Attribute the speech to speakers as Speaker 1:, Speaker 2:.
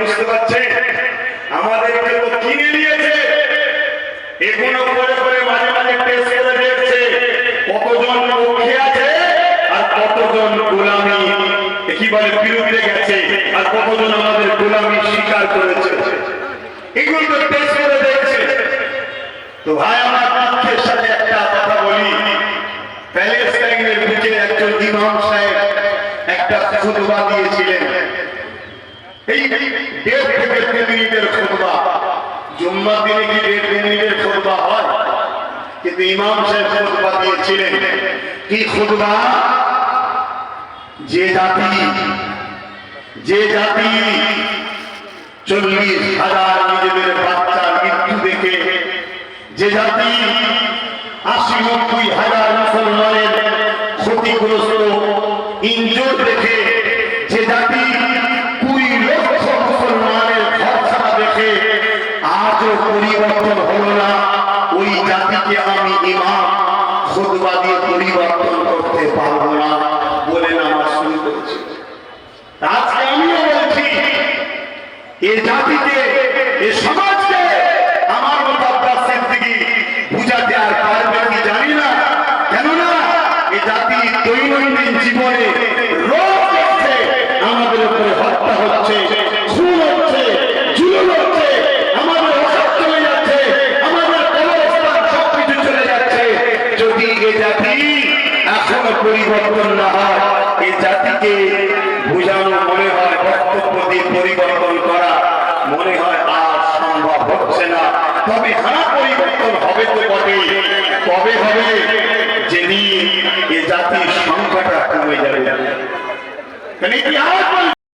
Speaker 1: বুঝতে পারছেন আমাদেরকে তো কিনে নিয়েছে। এগুলো করে করে মাঝে মাঝে টেস্ট করে দেখছে কতজন পক্ষে আছে আর কতজন গোলামি, কি বলে, বিরুদ্ধে গেছে আর কতজন আমাদের গোলামি স্বীকার করেছে। এগুলো তো টেস্ট করে দেখছে তো ভাই, আমার দুঃখের সাথে একটা কথা বলি। প্যালেস্টাইনের বুকে একজন ইমাম সাহেব একটা খুতবা দিয়েছিলেন। যে জাতি যে জাতি চল্লিশ হাজার নিজেদের বাচ্চার মৃত্যু দেখে যে জাতি, আশি নব্বই হাজার জাতিকে আমি ইমাম খুতবা দিয়ে পরিবর্তন করতে পারব না বলে নামাজ শুরু করেছে। আজকে আমিও বলছি, এ জাতিতে, এ সমাজকে আমার মতো আব্বাস সিদ্দিকী বুঝাতে আর পারবে কি জানি না কেননা এ জাতি দৈনন্দিন জীবনে রোজ হচ্ছে আমাদের উপরে হত্যা হচ্ছে খুন হচ্ছে জুলুম হচ্ছে আমাদের অসৎ চলে যাচ্ছে আমাদের কবরস্থান সবকিছু চলে যাচ্ছে যদি এ জাতি এখনও পরিবর্তন না হয়। এই জাতিকে বুঝানো মনে হয় বক্তব্য পরিবর্তন করা। মনে হয় আর সম্ভব হচ্ছে না। তবে হ্যাঁ পরিবর্তন হবে তো বটে তবে হবে যেদিন এ জাতির সংখ্যাটা কমে যাবে। ইতিহাস